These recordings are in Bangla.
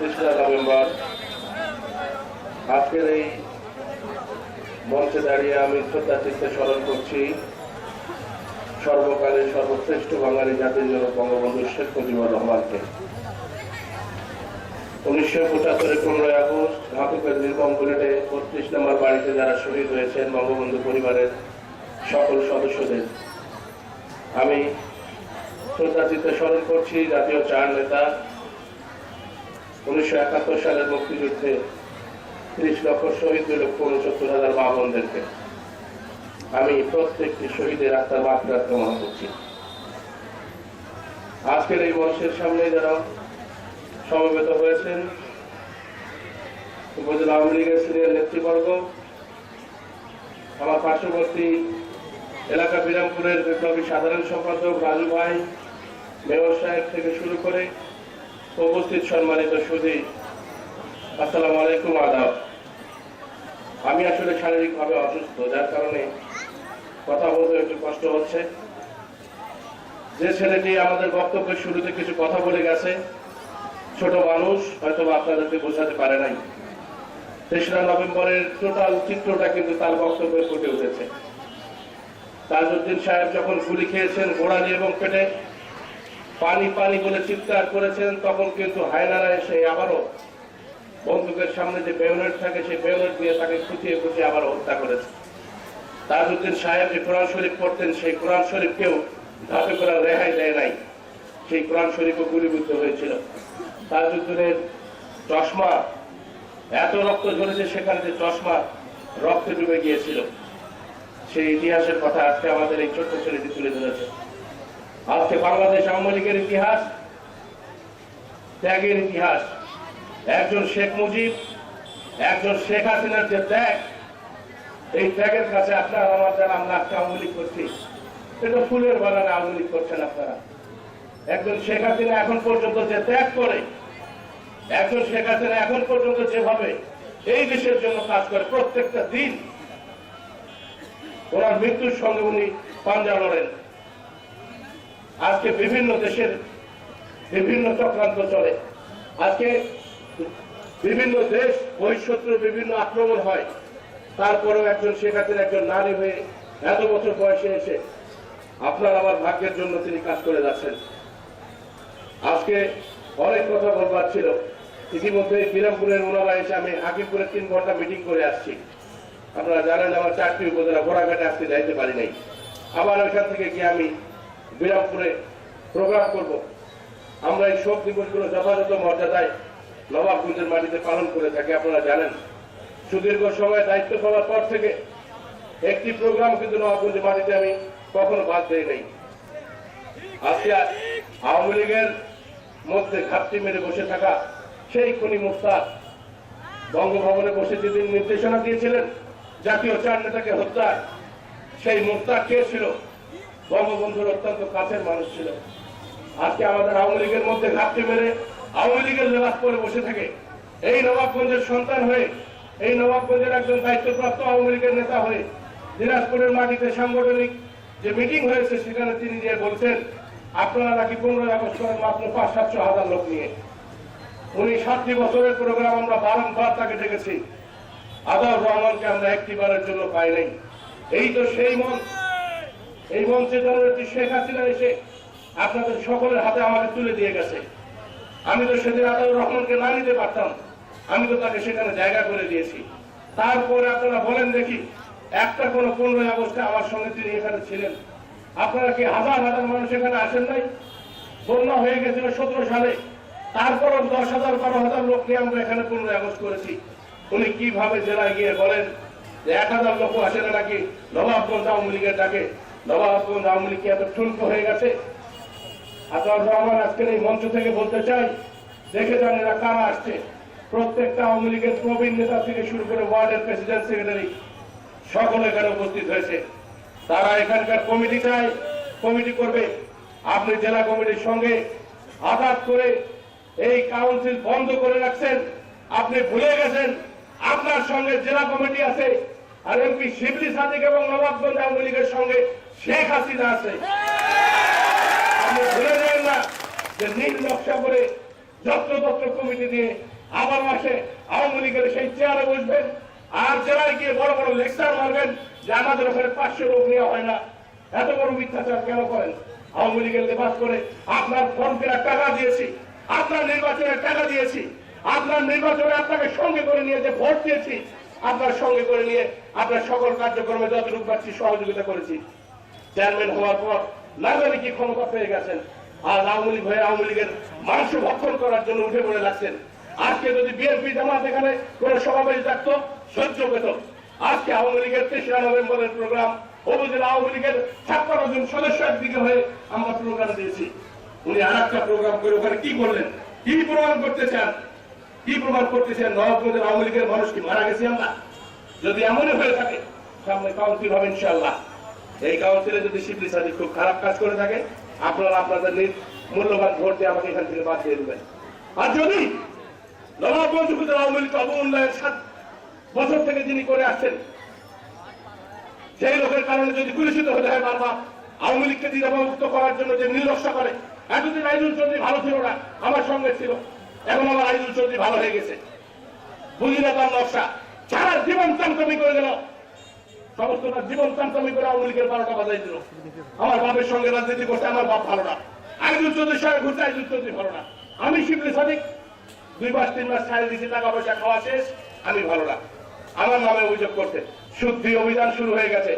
তেসরা নভেম্বর আজকের এই মঞ্চে দাঁড়িয়ে আমি শ্রদ্ধা চিত্তে স্মরণ করছি সর্বকালের সর্বশ্রেষ্ঠ বাঙালি জাতির জন্য বঙ্গবন্ধু শেখ মুজিবুর রহমানকে। উনিশশো পঁচাত্তরের পনেরোই আগস্ট ঘাতকের নির্মম বুলেটে বত্রিশ নম্বর বাড়িতে যারা শহীদ হয়েছেন বঙ্গবন্ধু পরিবারের সকল সদস্যদের। আমি শ্রদ্ধাচিত্তে স্মরণ করছি জাতীয় চার নেতা উনিশশো একাত্তর সালের মুক্তিযুদ্ধে ত্রিশ লক্ষ শহীদ দুই লক্ষ উনসত্তর হাজার মা বোনদেরকে। আমি প্রত্যেকটি শহীদের আত্মার মাত্রা কামনা করছি। আজকের এই মঞ্চের সামনে যারা সমবেত হয়েছেন, উপজেলা আওয়ামী লীগের সিনিয়র নেতৃবর্গ, আমার পার্শ্ববর্তী এলাকা বিরামপুরের বিপ্লবী সাধারণ সম্পাদক রাজু ভাই, মেয়র সাহেব থেকে শুরু করে উপস্থিত সম্মানিত সুধী, আসসালামু আলাইকুম, আদাব। আমি আসলে শারীরিকভাবে অসুস্থ, যার কারণে কথা বলতে একটু কষ্ট হচ্ছে। যে ছেলেটি আমাদের বক্তব্যের শুরুতে কিছু কথা বলে গেছে, ছোট মানুষ হয়তো আপনাদেরকে বোঝাতে পারে নাই। তেসরা নভেম্বরের টোটাল চিত্রটা কিন্তু তার বক্তব্যে ফুটে উঠেছে। তাজউদ্দিন সাহেব যখন গুলি খেয়েছেন গোড়ালি এবং পেটে পানি পানি বলে চিৎকার করেছেন, তখন কিন্তু হায়নারা এসে আবারও বন্দুকের সামনে যে বেউনেট থাকে, সেই বেউনেট দিয়ে তাকে খুঁচিয়ে খুঁচিয়ে আবার হত্যা করেছে। তাজউদ্দিন সাহেব যে কোরআন শরীফ পড়তেন, সেই কোরআন শরীফকেও ধাপে করে রেহাই দেয় নাই। সেই কোরআন শরীফও গুলিবিদ্ধ হয়েছিল। তাজউদ্দিনের চশমা, এত রক্ত ঝরেছে সেখানে যে চশমা রক্তে ডুবে গিয়েছিল। সেই ইতিহাসের কথা আজকে আমাদের এই ছোট্ট ছেলেটি তুলে ধরেছে। আজকে বাংলাদেশ আওয়ামী লীগের ইতিহাস, ত্যাগের ইতিহাস। একজন শেখ মুজিব, একজন শেখ হাসিনার যে ত্যাগ, এই ত্যাগের কাছে আপনার আমার যারা আমরা আজকে আওয়ামী লীগ করছি এটা ফুলের বাগানে আওয়ামী লীগ করছেন আপনারা। একজন শেখ হাসিনা এখন পর্যন্ত যে ত্যাগ করে, একজন শেখ হাসিনা এখন পর্যন্ত যেভাবে এই দেশের জন্য কাজ করে প্রত্যেকটা দিন, ওনার মৃত্যুর সঙ্গে উনি পাঞ্জা লড়েন। আজকে বিভিন্ন দেশের বিভিন্ন চক্রান্ত চলে। আজকে বিভিন্ন দেশ বহিঃশত্রুর বিভিন্ন আক্রমণ হয়। তারপরেও একজন শেখ একজন নারী হয়ে এত বছর বয়সে এসে আপনার আমার ভাগ্যের জন্য তিনি কাজ করে যাচ্ছেন। আজকে অনেক কথা বলবার ছিল। ইতিমধ্যে বিরামপুরের ওনারা এসে আমি হাকিমপুরে তিন ঘণ্টা মিটিং করে আসছি। আপনারা জানেন আমার চারটি উপজেলা ঘোড়াঘাটে আসতে যাইতে পারি নাই। আবার ওইখান থেকে গিয়ে আমি বিরামপুরে প্রোগ্রাম করব। আমরা এই শোক দিবসগুলো যথাযথ মর্যাদায় নবাবগঞ্জের মাটিতে পালন করে থাকি, আপনারা জানেন। সুদীর্ঘ সময় দায়িত্ব পাওয়ার পর থেকে একটি প্রোগ্রাম কিন্তু নবাবগঞ্জের মাটিতে আমি কখনো বাদ দেই নাই। আজকে আওয়ামী লীগের মধ্যে ঘাপটি মেরে বসে থাকা সেই খনি মুস্তাক বঙ্গভবনে বসে যেদিন নির্দেশনা দিয়েছিলেন, জাতীয় চার নেতাকে হত্যার সেই মুস্তাক কে ছিল? বঙ্গবন্ধুর অত্যন্ত কাছের মানুষ ছিল। আজকে আমাদের আওয়ামী লীগের মধ্যে ঘাপটি মেরে আওয়ামী লীগের লেবাস পরে বসে থাকে। এই নবাবগঞ্জের সন্তান হয়ে, এই নবাবগঞ্জের একজন দায়িত্বপ্রাপ্ত আওয়ামী লীগের নেতা হয়ে দিনাজপুরের মাটিতে সাংগঠনিক যে মিটিং হয়েছে, সেখানে তিনি যে বলছেন, আপনারা নাকি পনেরোই আগস্ট করেন মাত্র পাঁচ সাতশো হাজার লোক নিয়ে। উনি সাতটি বছরের প্রোগ্রাম আমরা বারংবার তাকে ডেকেছি। আদার রহমানকে আমরা একটিবারের জন্য পাই নাই। এই তো সেই মঞ্চ এই মঞ্চে জননেত্রী শেখ হাসিনা এসে আপনাদের সকলের হাতে আমাকে তুলে দিয়ে গেছে। আমি তো সেদিন আদার রহমানকে না নিতে পারতাম। আমি তো তাকে সেখানে জায়গা করে দিয়েছি। তারপরে আপনারা বলেন দেখি, একটা কোন পনেরোই আগস্টে আমার সঙ্গে তিনি এখানে ছিলেন। আপনারা কি হাজার হাজার মানুষ এখানে আসেন নাই? বন্যা হয়ে গেছিল সতেরো সালে। তারপরও দশ হাজার, বারো হাজার লোক নিয়ে আমরা এখানে পনেরোই আগস্ট করেছি। উনি কীভাবে জেলায় গিয়ে বলেন যে এক হাজার লোক আসে না নাকি নবাবগঞ্জ আওয়ামী লীগের ডাকে? নবাবগঞ্জ আওয়ামী লীগ এত হয়ে গেছে? রহমান আজকের এই মঞ্চ থেকে বলতে চাই, দেখে যান এরা কারা আসছে। প্রত্যেকটা আওয়ামী লীগের প্রবীণ নেতা থেকে শুরু করে ওয়ার্ডের প্রেসিডেন্ট, সেক্রেটারি, সকলে এখানে উপস্থিত হয়েছে। তারা এখানকার কমিটি চায়, কমিটি করবে। আপনি জেলা কমিটির সঙ্গে আঘাত করে এই কাউন্সিল বন্ধ করে রাখছেন। আপনি ভুলে গেছেন, আপনার সঙ্গে জেলা কমিটি আছে। আর এমপি শিবলি সাদিক এবং নবাবগঞ্জ আওয়ামী লীগের সঙ্গে শেখ হাসিনা আছে। আপনি ভুলে যাবেন না যে নীল নকশা করে কমিটি দিয়ে আবার মাসে আওয়ামী লীগের সেই চেয়ারে বসবেন আর জেলায় গিয়ে বড় বড় লেকচার মারবেন যে আমাদের ওখানে পাঁচশো নেওয়া হয় না। এত বড় মিথ্যাচার কেন করেন? আওয়ামী লীগের লেবাস করে আপনার ফর্ম টাকা দিয়েছি, আপনার নির্বাচনের টাকা দিয়েছি, আপনার নির্বাচনে আপনাকে সঙ্গে করে নিয়ে যে ভোট দিয়েছি, আপনার সঙ্গে করে নিয়ে আপনার সকল কার্যক্রমে যতটুকু পাচ্ছি সহযোগিতা করেছি। চেয়ারম্যান হওয়ার পর না জানি কি ক্ষমতা পেয়ে গেছেন। আর আওয়ামী লীগ হয়ে আওয়ামী লীগের মাংস ভক্ষণ করার জন্য উঠে পড়ে লাগছেন আজকে যদি বিএনপি জামাত এখানে কোন সমাবেশ থাকতো সহ্য পেত। আজকে আওয়ামী লীগের তেসরা নভেম্বরের প্রোগ্রাম উপজেলা আওয়ামী লীগের ছাপ্পান্ন জন সদস্য একদিকে হয়ে আমরা প্রোগ্রাম দিয়েছি। উনি আর একটা প্রোগ্রাম করে ওখানে কি করলেন? কি প্রমাণ করতে চান? কি প্রমাণ করতে চান? নবাবগঞ্জের আওয়ামী লীগের মানুষ কি মারা গেছি আমরা? যদি এমনই হয়ে থাকে, সামনে কাউন্সিল হবে ইনশাল্লাহ এই কাউন্সিলে যদি শিবলি সাদি খুব খারাপ কাজ করে থাকে, আপনারা আপনাদের নিজ মূল্যবান ভোট দিয়ে আমাকে এখান থেকে বাদ দিয়ে দেবেন। আর যদি নবাবগঞ্জ আওয়ামী লীগ অবমূল্যায়ন সাত বছর থেকে যিনি করে আসছেন, সেই লোকের কারণে যদি পুলিশিত হতে হয় বারবার, আওয়ামী লীগকে দ্বিধামুক্ত করার জন্য যে নির্লক্ষ্য করে, এতদিন আইজুল চৌধুরী ভালো ছিল না, আমার সঙ্গে ছিল, এখন আমার আইজুল চৌধুরী ভালো হয়ে গেছে। বুঝি না তার নকশা, সারা জীবন চামচামি করে গেল। সমস্ত জীবন চামচামি করে আওয়ামী লীগের বারোটা বাজাই দিল। আমার বাপের সঙ্গে রাজনীতি করতে আমার বাপ ভালো না। আইজুল চৌধুরীর সঙ্গে ঘুরতে আইজুল চৌধুরী ভালো না। আমি শিবলি সাদিক দুই মাস, তিন মাস ছাড়ে দিচ্ছি টাকা পয়সা খাওয়া শেষ, আমি ভালো না। আমার নামে অভিযোগ করতে শুদ্ধি অভিযান শুরু হয়ে গেছে।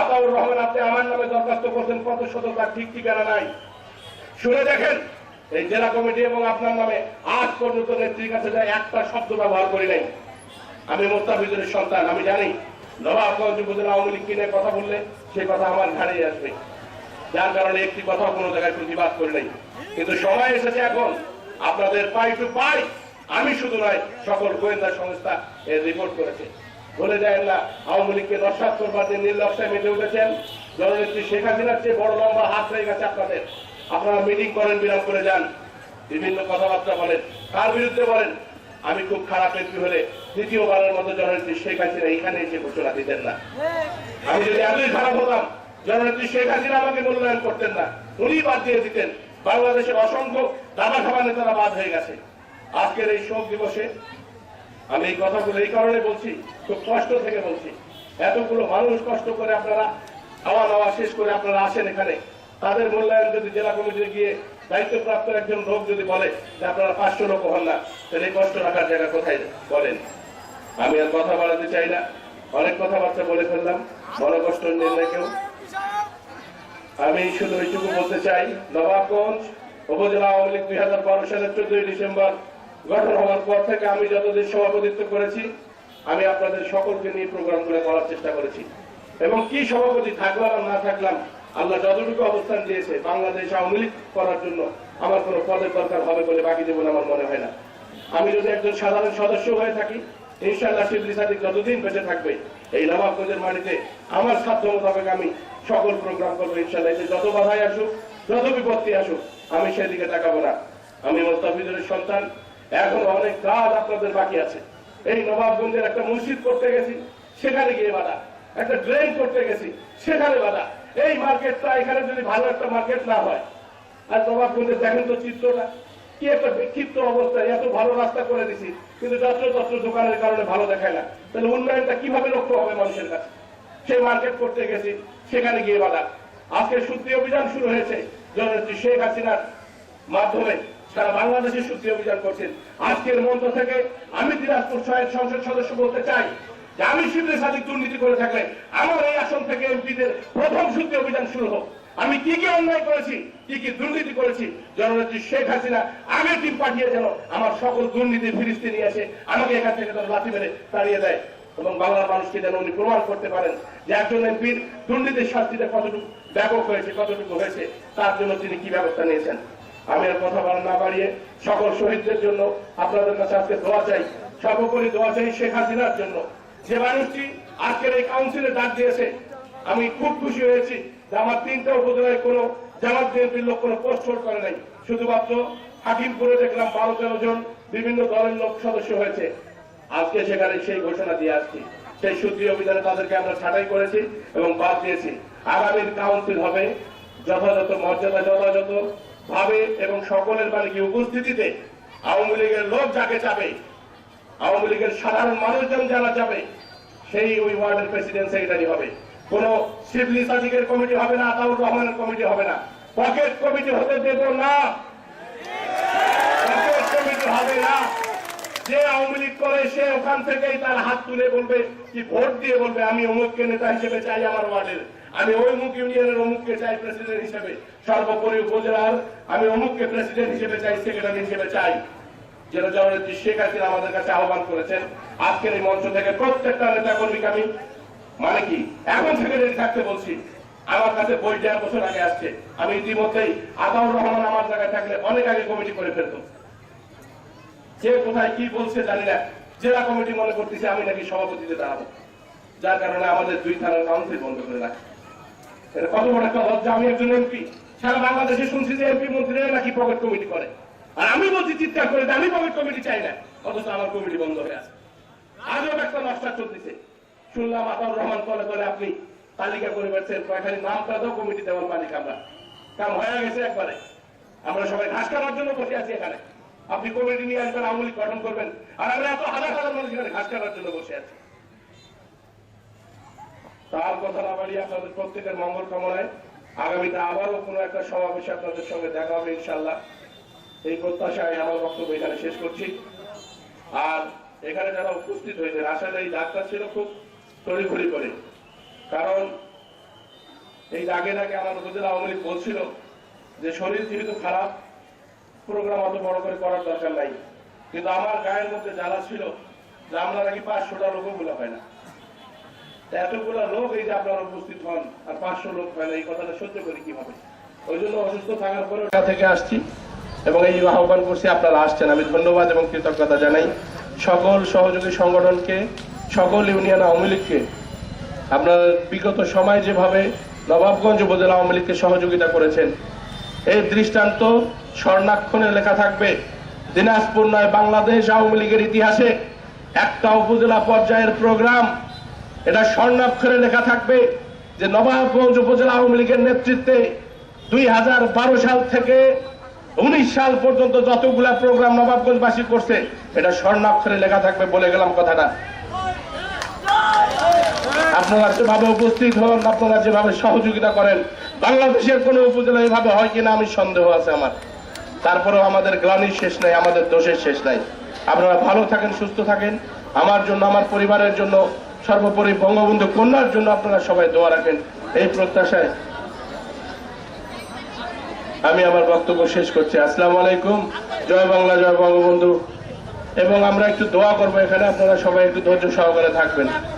আতাউর রহমান, আপনি আমার নামে দরখাস্ত করছেন, কত শত তার ঠিক ঠিকানা নাই। শুনে দেখেন, এই জেলা কমিটি এবং আপনার নামে আজ পর্যন্ত নেত্রীর কাছে একটা শব্দ ব্যবহার করি নাই। আমি মোস্তাফিজুরের সন্তান, আমি জানি। নবাবগঞ্জ উপজেলা আওয়ামী লীগ কিনে কথা বললে সেই কথা আমার ঘাড়ে আসবে। যার কারণে একটি কথা কোনো জায়গায় প্রতিবাদ করি নাই। কিন্তু সময় এসেছে এখন। আপনাদের পাই টু পাই, আমি শুধু নয়, সকল গোয়েন্দা সংস্থা এর রিপোর্ট করেছে। বলে যায় না, আওয়ামী লীগকে নস্বাত করবার যে নির্লক্ষায় মেতে উঠেছেন। জননেত্রী শেখ হাসিনার চেয়ে বড় লম্বা হাত হয়ে গেছে আপনাদের। আপনারা মিটিং করেন, বিরাম করে যান। বিভিন্ন কথাবার্তা বলেন। কার বিরুদ্ধে বলেন? আমি খুব খারাপ এমপি হলে দ্বিতীয়বারের মতো জননেত্রী শেখ হাসিনা এখানে এসে ঘোষণা দিতেন না। আমি যদি এতই খারাপ হতাম, জননেত্রী শেখ হাসিনা আমাকে মূল্যায়ন করতেন না। উনি বাদ দিয়ে দিতেন, বাংলাদেশের অসংখ্য দাদা খাবার নেতারা বাদ হয়ে গেছে। আজকের এই শোক দিবসে আমি এই কথাগুলো এই কারণে বলছি, খুব কষ্ট থেকে বলছি। এতগুলো মানুষ কষ্ট করে আপনারা, খাওয়া দাওয়া শেষ করে আপনারা আসেন এখানে। তাদের মূল্যায়ন যদি জেলা কমিটিতে গিয়ে দায়িত্বপ্রাপ্ত একজন লোক যদি বলে যে আপনারা পাঁচশো লোক হন না, তাহলে কষ্ট রাখার জায়গা কোথায়? বলেন। আমি আর কথা বাড়াতে চাই না। অনেক কথাবার্তা বলে ফেললাম। বড় কষ্ট নেন না কেউ। আমি শুধু এইটুকু বলতে চাই, নবাবগঞ্জ উপজেলা আওয়ামী লীগ দুই হাজার বারো সালের চোদ্দই ডিসেম্বর গঠন হওয়ার পর থেকে আমি যতদিন সভাপতিত্ব করেছি, আমি আপনাদের সকলকে নিয়ে প্রোগ্রামগুলো করার চেষ্টা করেছি। এবং কি সভাপতি থাকলাম না থাকলাম আল্লাহ যতটুকু অবস্থান দিয়েছে বাংলাদেশ আওয়ামী লীগ করার জন্য আমার কোনো পদের দরকার হবে বলে বাকি দেবো আমার মনে হয় না। আমি যদি একজন সাধারণ সদস্য হয়ে থাকি শিবলি সাদিক যতদিন বেঁচে থাকবে, এই নবাবগঞ্জের মাটিতে আমার সাধ্য মোতাবেক আমি সকল প্রোগ্রাম করব, ইনশাআল্লাহ। যত আসুক, যত বিপত্তি আসুক, আমি সেদিকে তাকাবো না। আমি মোস্তাফিজুরের সন্তান, এখন অনেক কাজ আপনাদের বাকি আছে। এই নবাবগঞ্জের একটা মসজিদ করতে গেছি, সেখানে গিয়ে বাধা। একটা ড্রেন করতে গেছি, সেখানে বাধা। এই মার্কেটটা এখানে যদি ভালো একটা মার্কেট না হয়, আর নবাবগঞ্জে দেখেন তো চিত্রটা, কি একটা বিক্ষিপ্ত অবস্থায় এত ভালো রাস্তা করে দিছি, কিন্তু যত্র তত্র দোকানের কারণে ভালো দেখায় না। তাহলে উন্নয়নটা কীভাবে লক্ষ্য হবে মানুষের কাছে? সেই মার্কেট করতে গেছি, সেখানে গিয়ে বাধা। আজকে সূত্রী অভিযান শুরু হয়েছে, জননেত্রী শেখ হাসিনার মাধ্যমে। সারা বাংলাদেশে সূত্রী অভিযান করছেন। আজকের মঞ্চ থেকে আমি দিনাজপুর ছয়ের সংসদ সদস্য বলতে চাই যে আমি শিবরে সাদিক দুর্নীতি করে থাকলে আমার এই আসন থেকে এমপিদের প্রথম সূত্রী অভিযান শুরু হোক। আমি কি কি অন্যায় করেছি, কি কি দুর্নীতি করেছি, জননেত্রী শেখ হাসিনা আগে টিম পাঠিয়ে যেন আমার সকল দুর্নীতির ফিরিস্তি নিয়ে আসে, আমাকে এখান থেকে তারা লাথি মেরে তাড়িয়ে দেয় এবং বাংলার মানুষকে যেন উনি প্রমাণ করতে পারেন যে একজন এমপির দুর্নীতির শাস্তিটা কতটুকু ব্যাপক হয়েছে, কতটুকু হয়েছে, তার জন্য তিনি কি ব্যবস্থা নিয়েছেন। আমি আর কথা বলা না বাড়িয়ে সকল শহীদদের জন্য আপনাদের কাছে আজকে দোয়া চাই, সর্বোপরি দোয়া চাই শেখ হাসিনার জন্য। যে মানুষটি আজকের এই কাউন্সিলে ডাক দিয়েছে, আমি খুব খুশি হয়েছি যে আমার তিনটা উপজেলায় কোনো জামাত বিএনপির লোক কোনো পোস্ট করে নাই। শুধুমাত্র হাকিমপুরে দেখলাম বারো তেরো জন বিভিন্ন দলের লোক সদস্য হয়েছে। আজকে সেখানে সেই ঘোষণা দিয়ে আসছি। সেই সূত্রী অভিযানে তাদেরকে আমরা ছাঁটাই করেছি এবং বাদ দিয়েছি। আগামীর কাউন্সিল হবে যথাযথ মর্যাদা যথাযথ ভাবে এবং সকলের মানে কি উপস্থিতিতে আওয়ামী লীগের লোক যাকে যাবে আওয়ামী লীগের সাধারণ মানুষজন যারা যাবে, সেই ওই ওয়ার্ডের প্রেসিডেন্ট সেক্রেটারি হবে। কোন শিবলি সাদিকের কমিটি হবে না, আতাউর রহমানের কমিটি হবে না। পকেট কমিটি হতে দেব না। না। যে আওয়ামী লীগ করে, সে ওখান থেকেই তার হাত তুলে বলবে কি ভোট দিয়ে বলবে, আমি অমুককে নেতা হিসেবে চাই আমার ওয়ার্ডের। আমি ওই মুখ ইউনিয়নের অমুককে চাই প্রেসিডেন্ট হিসেবে। সর্বোপরি উপজেলার আমি অমুককে প্রেসিডেন্ট হিসেবে চাই সেক্রেটারি হিসেবে চাই। যেটা জননেত্রী শেখ হাসিনা আমাদের কাছে আহ্বান করেছেন, আজকের এই মঞ্চ থেকে প্রত্যেকটা নেতা কর্মীকে আমি মানে কি এখন থেকে রেডি থাকতে বলছি, আমার কাছে বই দেড় বছর আগে আসছে। আমি ইতিমধ্যেই আতাউর রহমান আমার জায়গায় থাকলে অনেক আগে কমিটি করে ফেলতো। যে কোথায় কি বলছে জানি না। জেলা কমিটি মনে করতেছে আমি নাকি সভাপতিতে দাঁড়াবো। যার কারণে আমাদের দুই থানার কাউন্সিল বন্ধ করে রাখে। এটা কত বড় একটা লজ্জা। আমি একজন এমপি, সারা বাংলাদেশে শুনছি যে এমপি মন্ত্রীরা নাকি পকেট কমিটি করে। আর আমি বলছি চিৎকার করে আমি পকেট কমিটি চাই না, অথচ আমার কমিটি বন্ধ হয়ে আছে। আজও একটা নষ্টা চলতেছে। শুনলাম আতাউর রহমান কলে কলে আপনি তালিকা করে বেড়ছেন কয়েকখানি নাম দাও কমিটি দেওয়ার মালিক আমরা। কাম হয়ে গেছে একবারে। আমরা সবাই ঘাস কাটার জন্য বসে আছি এখানে। আপনি কমিটি নিয়ে আসবেন আমলি গঠন করবেন, আর আমরা এত হাজার হাজার মানুষ এখানে ঘাস কাটার জন্য বসে আছি। তার কথা না বাড়িয়ে আপনাদের প্রত্যেকের মঙ্গল কামনায় আগামীতে আবারও কোনো একটা সমাবেশে আপনাদের সঙ্গে দেখা হবে ইনশাল্লাহ এই প্রত্যাশায় আমার বক্তব্য এখানে শেষ করছি। আর এখানে যারা উপস্থিত হয়েছে আসলে এই ডাক্তার ছিল খুব তড়িঘড়ি করে। কারণ এই দাগে দাগে আমার উপজেলা আওয়ামী লীগ বলছিল যে, শরীর যেহেতু খারাপ প্রোগ্রাম অত বড় করে করার দরকার নাই। কিন্তু আমার গায়ের মধ্যে জ্বালা ছিল যে, আমরা নাকি পাঁচশোটা লোকও গুলো হয় না। এতগুলো লোক এই যে আপনারা উপস্থিত হন, আর পাঁচশো লোক হয় না, এই কথাটা সহ্য করি কীভাবে? ওই জন্য অসুস্থ থাকার পরে থেকে আসছি। এবং এই আহ্বান করছি আপনারা আসছেন। আমি ধন্যবাদ এবং কৃতজ্ঞতা জানাই। সকল সহযোগী সংগঠনকে, সকল ইউনিয়ন আওয়ামী লীগকে, আপনার বিগত সময় যেভাবে নবাবগঞ্জ উপজেলা আওয়ামী লীগকে সহযোগিতা করেছেন, এই দৃষ্টান্ত স্বর্ণাক্ষরে লেখা থাকবে, দিনাজপুর নয়, বাংলাদেশ আওয়ামী লীগের ইতিহাসে একটা উপজেলা পর্যায়ের প্রোগ্রাম। এটা স্বর্ণাক্ষরে লেখা থাকবে যে নবাবগঞ্জ উপজেলা আওয়ামী লীগের নেতৃত্বে দুই হাজার বারো সাল থেকে উনিশ সাল পর্যন্ত যতগুলা প্রোগ্রাম নবাবগঞ্জবাসী করছে, এটা স্বর্ণাক্ষরে লেখা থাকবে বলে গেলাম কথাটা। আপনারা যেভাবে উপস্থিত হন, আপনারা যেভাবে সহযোগিতা করেন, বাংলাদেশের কোন উপজেলা এভাবে হয় কিনা আমি সন্দেহ আছে আমার। তারপরেও আমাদের গ্লানির শেষ নাই, আমাদের দোষের শেষ নাই। আপনারা ভালো থাকেন, সুস্থ থাকেন। আমার জন্য, আমার পরিবারের জন্য, সর্বোপরি বঙ্গবন্ধু কন্যার জন্য আপনারা সবাই দোয়া রাখেন। এই প্রত্যাশায় আমি আমার বক্তব্য শেষ করছি। আসসালামু আলাইকুম। জয় বাংলা, জয় বঙ্গবন্ধু। এবং আমরা একটু দোয়া করব এখানে। আপনারা সবাই একটু ধৈর্য সহকারে থাকবেন।